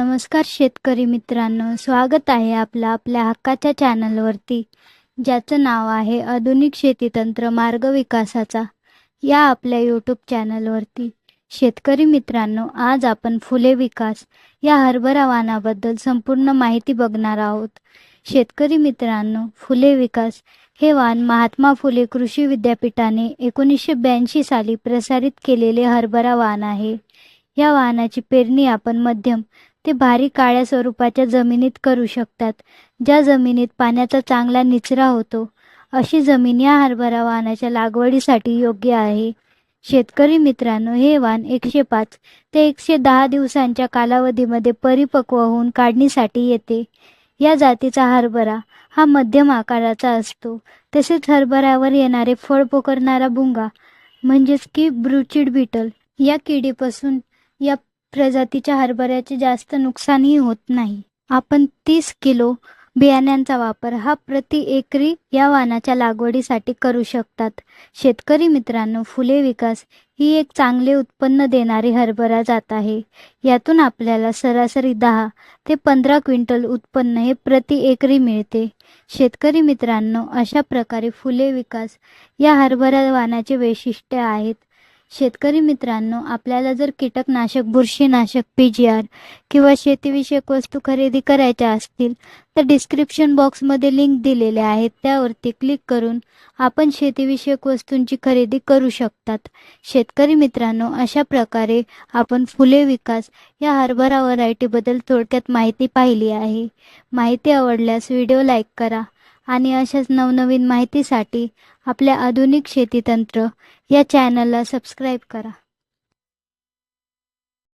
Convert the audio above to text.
नमस्कार शेतकरी मित्रांनो. स्वागत आहे आपलं आपल्या हक्काच्या चॅनलवरती ज्याचं नाव आहे आधुनिक शेतीतंत्र मार्ग विकासाचा. या आपल्या यूट्यूब चॅनलवरती शेतकरी मित्रांनो आज आपण फुले विकास या हरभरा वाणाबद्दल संपूर्ण माहिती बघणार आहोत. शेतकरी मित्रांनो फुले विकास हे वाण महात्मा फुले कृषी विद्यापीठाने एकोणीसशे ब्याऐंशी साली प्रसारित केलेले हरभरा वाण आहे. या वाहनाची पेरणी आपण मध्यम ते भारी काळ्या स्वरूपाच्या जमिनीत करू शकतात ज्या जमिनीत पाण्याचा चांगला निचरा होतो. अशी जमीन या हरभरा वाहनाच्या लागवडीसाठी योग्य आहे. शेतकरी मित्रांनो हे वाण एकशे पाच ते एकशे दहा दिवसांच्या कालावधीमध्ये परिपक्व होऊन काढणीसाठी येते. या जातीचा हरभरा हा मध्यम आकाराचा असतो. तसेच हरभऱ्यावर येणारे फळ पोखरणारा भुंगा म्हणजेच की ब्रुचिड बिटल या किडीपासून या प्रजातीच्या हरभऱ्याचे जास्त नुकसानही होत नाही. आपण तीस किलो बियाण्यांचा वापर हा प्रति एकरी या वाणाच्या लागवडीसाठी करू शकतात. शेतकरी मित्रांनो फुले विकास ही एक चांगले उत्पन्न देणारी हरभरा जात आहे. यातून आपल्याला सरासरी दहा ते पंधरा क्विंटल उत्पन्न हे प्रति एकरी मिळते. शेतकरी मित्रांनो अशा प्रकारे फुले विकास या हरभरा वाणाचे वैशिष्ट्य आहेत. शेतकरी मित्रांनो आपल्याला जर कीटकनाशक बुरशीनाशक पी जी आर किंवा शेतीविषयक वस्तू खरेदी करायच्या असतील तर डिस्क्रिप्शन बॉक्समध्ये लिंक दिलेल्या आहेत. त्यावरती क्लिक करून आपण शेतीविषयक वस्तूंची खरेदी करू शकतात. शेतकरी मित्रांनो अशा प्रकारे आपण फुले विकास या हरभरा व्हरायटीबद्दल थोडक्यात माहिती पाहिली आहे. माहिती आवडल्यास व्हिडिओ लाईक करा. आणि अशाच नवनवीन माहितीसाठी आपल्या आधुनिक शेतीतंत्र या चॅनलला सबस्क्राईब करा.